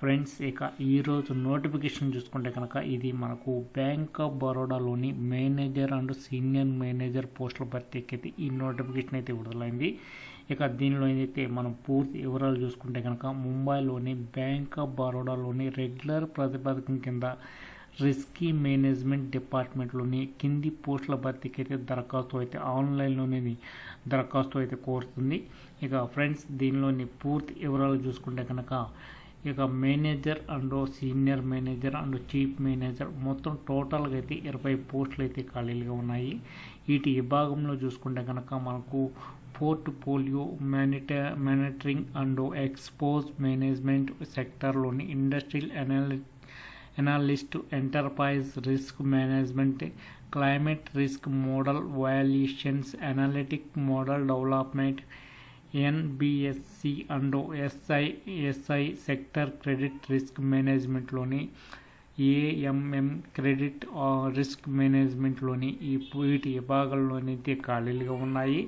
Friends ఇక ఈరోజు notification చూసుకుంటే కనుక ఇది మనకు బ్యాంక్ ఆఫ్ బరోడాలోని మేనేజర్ అండ్ సీనియర్ మేనేజర్ పోస్టుల భర్తీకి అయితే ఈ నోటిఫికేషన్ అయితే విడుదలైంది. ఇక దీనిలో ఏదైతే మనం పూర్తి వివరాలు చూసుకుంటే కనుక ముంబైలోని బ్యాంక్ ఆఫ్ బరోడాలోని రెగ్యులర్ ప్రతిపాదకం కింద రిస్కీ మేనేజ్మెంట్ డిపార్ట్మెంట్లోని కింది పోస్టుల భర్తీకి అయితే దరఖాస్తు అయితే ఆన్లైన్లోనే దరఖాస్తు అయితే కోరుతుంది. ఇక ఫ్రెండ్స్ దీనిలోని పూర్తి వివరాలు చూసుకుంటే కనుక ఇక manager and senior manager and chief manager మొత్తం టోటల్గా అయితే ఇరవై పోస్టులు అయితే ఖాళీలుగా ఉన్నాయి. వీటి విభాగంలో చూసుకుంటే కనుక మనకు పోర్ట్ఫోలియో మేనిట మేనేటరింగ్ అండ్ ఎక్స్పోజ్ మేనేజ్మెంట్ సెక్టర్లోని industrial ఎనాలి analyst enterprise risk management climate risk model valuations analytic model development NBSC and SI SI sector credit risk మేనేజ్మెంట్లోని AMM credit risk మేనేజ్మెంట్లోని ఈ వీటి విభాగాల్లోనైతే ఖాళీలుగా ఉన్నాయి.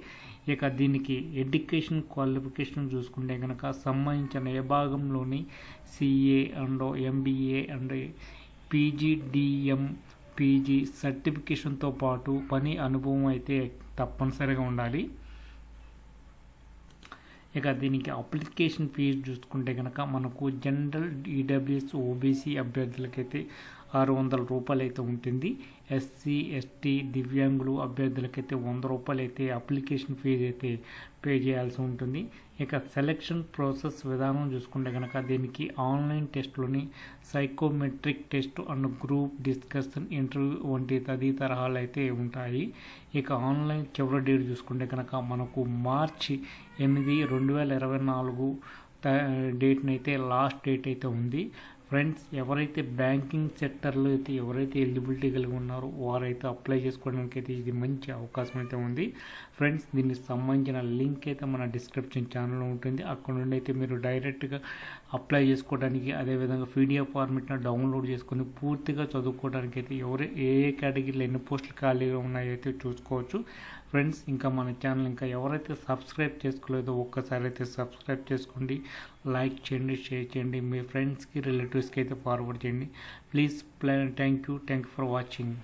ఇక దీనికి ఎడ్యుకేషన్ క్వాలిఫికేషన్ చూసుకుంటే కనుక సంబంధించిన విభాగంలోని CA and MBA and PGDM PG సర్టిఫికేషన్తో పాటు పని అనుభవం అయితే తప్పనిసరిగా ఉండాలి. ఇక దీనికి అప్లికేషన్ ఫీజు చూసుకుంటే కనుక మనకు జనరల్ ఈడబ్ల్యూఎస్ ఓబీసీ అభ్యర్థులకైతే ఆరు వందల రూపాయలు అయితే ఉంటుంది. ఎస్సీ ఎస్టీ దివ్యాంగులు అభ్యర్థులకైతే వంద రూపాయలు అయితే అప్లికేషన్ ఫీజు అయితే పే చేయాల్సి ఉంటుంది. ఇక సెలక్షన్ ప్రాసెస్ విధానం చూసుకుంటే కనుక దీనికి online టెస్ట్లోని psychometric test and group discussion interview వంటి తదితరహాలు అయితే ఉంటాయి. ఇక ఆన్లైన్ చివరి డేట్ చూసుకుంటే కనుక మనకు మార్చి ఎనిమిది రెండు వేల ఇరవై నాలుగు డేట్ని అయితే లాస్ట్ డేట్ అయితే ఉంది. ఫ్రెండ్స్ ఎవరైతే బ్యాంకింగ్ సెక్టర్లో అయితే ఎవరైతే ఎలిజిబిలిటీ కలిగి ఉన్నారో వారైతే అప్లై చేసుకోవడానికి అయితే ఇది మంచి అవకాశం అయితే ఉంది. ఫ్రెండ్స్ దీనికి సంబంధించిన లింక్ అయితే మన డిస్క్రిప్షన్ ఛానల్లో ఉంటుంది. అక్కడ నుండి అయితే మీరు డైరెక్ట్గా అప్లై చేసుకోవడానికి అదేవిధంగా పీడిఎఫ్ ఫార్మెట్ను డౌన్లోడ్ చేసుకొని పూర్తిగా చదువుకోవడానికి అయితే ఎవరు ఏ ఏ కేటగిరీలో ఎన్ని పోస్టులు ఖాళీగా ఉన్నాయో అయితే చూసుకోవచ్చు. ఫ్రెండ్స్ ఇంకా మన ఛానల్ ఇంకా ఎవరైతే సబ్స్క్రైబ్ చేసుకోలేదో ఒక్కసారి అయితే సబ్స్క్రైబ్ చేసుకోండి. లైక్ చేయండి షేర్ చేయండి మీ ఫ్రెండ్స్కి రిలేటివ్స్కి అయితే ఫార్వర్డ్ చేయండి. Please thank you thank you for watching.